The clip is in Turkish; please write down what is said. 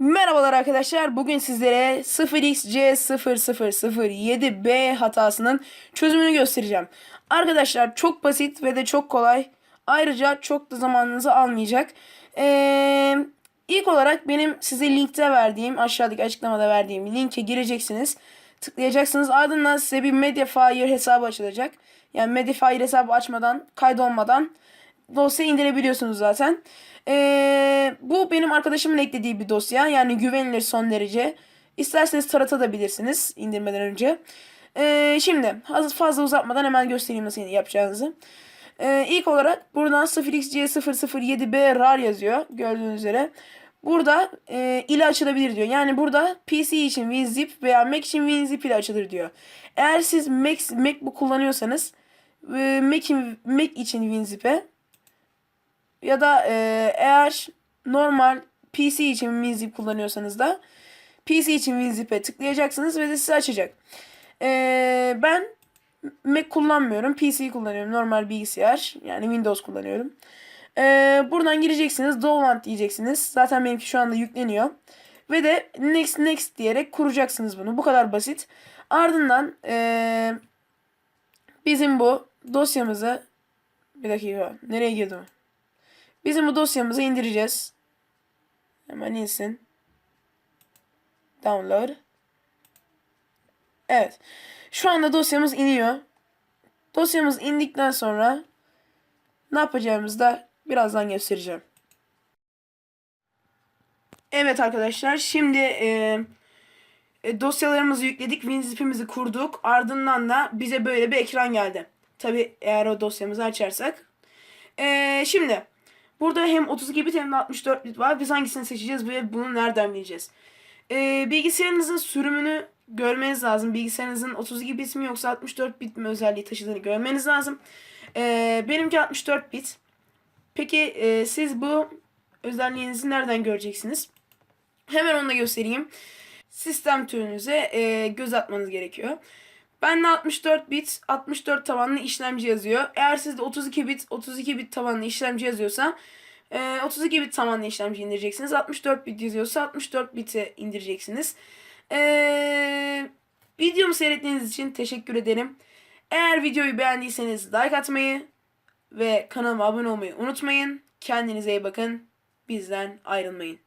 Merhabalar arkadaşlar. Bugün sizlere 0xC0007B hatasının çözümünü göstereceğim. Arkadaşlar çok basit ve de çok kolay. Ayrıca çok da zamanınızı almayacak. Ee, ilk olarak benim size linkte verdiğim, aşağıdaki açıklamada verdiğim linke gireceksiniz. Tıklayacaksınız. Ardından size bir Mediafire hesabı açılacak. Yani Mediafire hesabı açmadan, kaydolmadan dosya indirebiliyorsunuz zaten. Ee, bu benim arkadaşımın eklediği bir dosya. Yani güvenilir son derece. İsterseniz taratabilirsiniz indirmeden önce. Ee, şimdi az- fazla uzatmadan hemen göstereyim nasıl yapacağınızı. Ee, ilk olarak buradan 0xC007B RAR yazıyor. Gördüğünüz üzere. Burada e, ile açılabilir diyor. Yani burada PC için WinZip veya Mac için WinZip ile açılır diyor. Eğer siz Mac, MacBook kullanıyorsanız e, Mac, Mac için WinZip'e ya da e, eğer normal PC için WinZip kullanıyorsanız da PC için WinZip'e tıklayacaksınız ve de size açacak. E, ben Mac kullanmıyorum. PC kullanıyorum. Normal bilgisayar. Yani Windows kullanıyorum. E, buradan gireceksiniz. Download diyeceksiniz. Zaten benimki şu anda yükleniyor. Ve de next next diyerek kuracaksınız bunu. Bu kadar basit. Ardından e, bizim bu dosyamızı bir dakika nereye girdim? Bizim bu dosyamızı indireceğiz. Hemen insin. Download. Evet. Şu anda dosyamız iniyor. Dosyamız indikten sonra ne yapacağımızı da birazdan göstereceğim. Evet arkadaşlar şimdi e, e, dosyalarımızı yükledik. WinZip'imizi kurduk. Ardından da bize böyle bir ekran geldi. Tabi eğer o dosyamızı açarsak. E, şimdi burada hem 32 bit hem de 64 bit var. Biz hangisini seçeceğiz ve bunu nereden bileceğiz? E, bilgisayarınızın sürümünü görmeniz lazım. Bilgisayarınızın 32 bit mi yoksa 64 bit mi özelliği taşıdığını görmeniz lazım. E, benimki 64 bit. Peki e, siz bu özelliğinizi nereden göreceksiniz? Hemen onu da göstereyim. Sistem türünüze e, göz atmanız gerekiyor. Bende 64 bit 64 tabanlı işlemci yazıyor. Eğer sizde 32 bit 32 bit tabanlı işlemci yazıyorsa e, 32 bit tabanlı işlemci indireceksiniz. 64 bit yazıyorsa 64 biti indireceksiniz. Ee, videomu seyrettiğiniz için teşekkür ederim. Eğer videoyu beğendiyseniz like atmayı ve kanalıma abone olmayı unutmayın. Kendinize iyi bakın. Bizden ayrılmayın.